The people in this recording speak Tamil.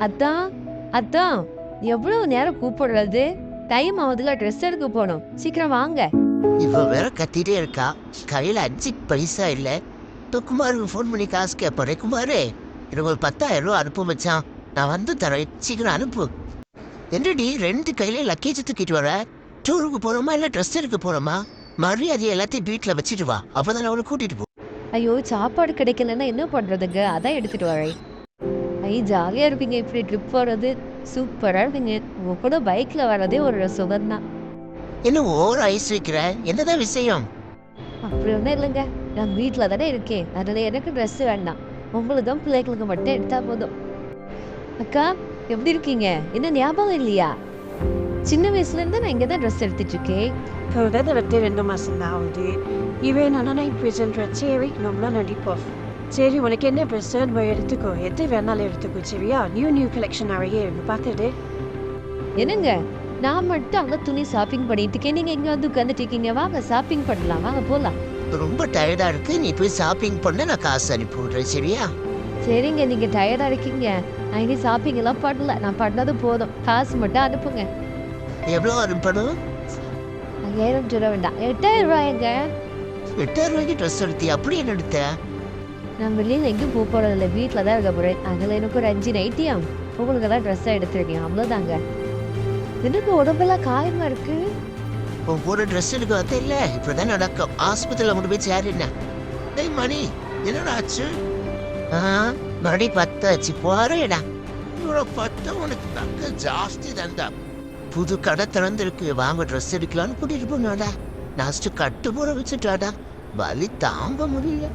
அதான் அதான் எவ்வளவு நேரம் கூப்பிடுறது? டைம் ஆகுதுல ட்ரெஸ் எடுக்க போகணும். சீக்கிரம் வாங்க. இவ வேற கத்திட்டே இருக்கா. கையில அஞ்சு பைசா இல்ல. இப்போ குமாருக்கு ஃபோன் பண்ணி காசு கேட்பறேன் குமாரே. எனக்கு ஒரு பத்தாயிரம் ரூபா அனுப்பு மச்சான். நான் வந்து தரேன். சீக்கிரம் அனுப்பு. என்னடி ரெண்டு கையில லக்கேஜ் தூக்கிட்டு வர? டூருக்கு போறோமா இல்ல ட்ரெஸ் எடுக்க போறோமா? மரியாதை எல்லாத்தையும் வீட்டுல வச்சுட்டு வா. அப்பதான் அவனை கூட்டிட்டு போ. ஐயோ சாப்பாடு கிடைக்கலன்னா என்ன பண்றதுங்க? அதான் எடுத்துட்டு வரேன். ஐ ஜாலியா இருப்பீங்க. இப்படி ட்ரிப் போறது சூப்பரா இருப்பீங்க. உங்க கூட பைக்ல வர்றதே ஒரு சுகம்தான். என்ன ஓவர் ஐஸ் வைக்கிற? என்னதான் விஷயம்? அப்படி ஒன்றும் இல்லைங்க. நான் வீட்டில் தானே இருக்கேன். அதில் எனக்கு ட்ரெஸ் வேண்டாம். உங்களுக்கும் பிள்ளைகளுக்கு மட்டும் எடுத்தா போதும். அக்கா எப்படி இருக்கீங்க? என்ன ஞாபகம் இல்லையா? சின்ன வயசுல இருந்து நான் இங்கே தான் ட்ரெஸ் எடுத்துட்டு இருக்கேன். தொடர்ந்து ரெண்டு மாதம் தான் ஆகுது இவன் நான் ப்ரெசென்ட் சரி நம்மளாம் நடிப்போம். சரி உனக்கு என்ன ப்ரெசன்ட் எடுத்துக்கோ. எது வேணாலும் எடுத்துக்கோ சரியா? நியூ நியூ கலெக்ஷன் நிறைய இருக்கு பார்த்துட்டு என்னங்க? நான் மட்டும் அங்கே துணி ஷாப்பிங் பண்ணிட்டு இருக்கேன் நீங்கள் இங்கே வந்து உட்காந்துட்டு இருக்கீங்க வாங்க ஷாப்பிங் பண்ணலாம். வாங்க போகலாம் ரொம்ப டயர்டா இருக்கு. நீ போய் ஷாப்பிங் பண்ண. நான் காசு அனுப்பி விடுறேன் சரியா? சரிங்க நீங்கள் டயர்டாக இருக்கீங்க. நான் இனி ஷாப்பிங் எல்லாம் பண்ணல. நான் பண்ணது போதும். காசு மட்டும் அனுப்புங்க. எவ்வளோ அனுப்பணும்? ஐயாயிரம் ரூபா வேண்டாம். எட்டாயிரம் ரூபாய்ங்க. எட்டாயிரம் ரூபாய்க்கு ட்ரெஸ் எடுத்தி அப்படி என்ன எடுத்த? நான் வெளியில் எங்கேயும் போக போகிறதில்ல வீட்டில் தான் இருக்க போகிறேன் அதில் எனக்கு ஒரு அஞ்சு நைட்டியும் உங்களுக்கு தான் ட்ரெஸ்ஸாக எடுத்துருக்கேன். அவ்வளோதாங்க எனக்கு உடம்பெல்லாம் காயமாக இருக்கு? இப்போ கூட ட்ரெஸ் எடுக்க இல்லை இல்ல. இப்பதான் நடக்கும். ஆஸ்பத்திரியில கொண்டு போய் சேர் டேய் மணி என்னடா ஆச்சு? ஆ மணி பத்தாச்சு. போறேடா. இவ்வளோ பத்து உனக்கு தக்க ஜாஸ்தி தந்தா. புது கடை திறந்துருக்கு. வாங்க ட்ரெஸ் எடுக்கலாம்னு கூட்டிகிட்டு போனாடா. லாஸ்ட் கட்டு போற வச்சுட்டாடா. வலி தாம்ப முடியல.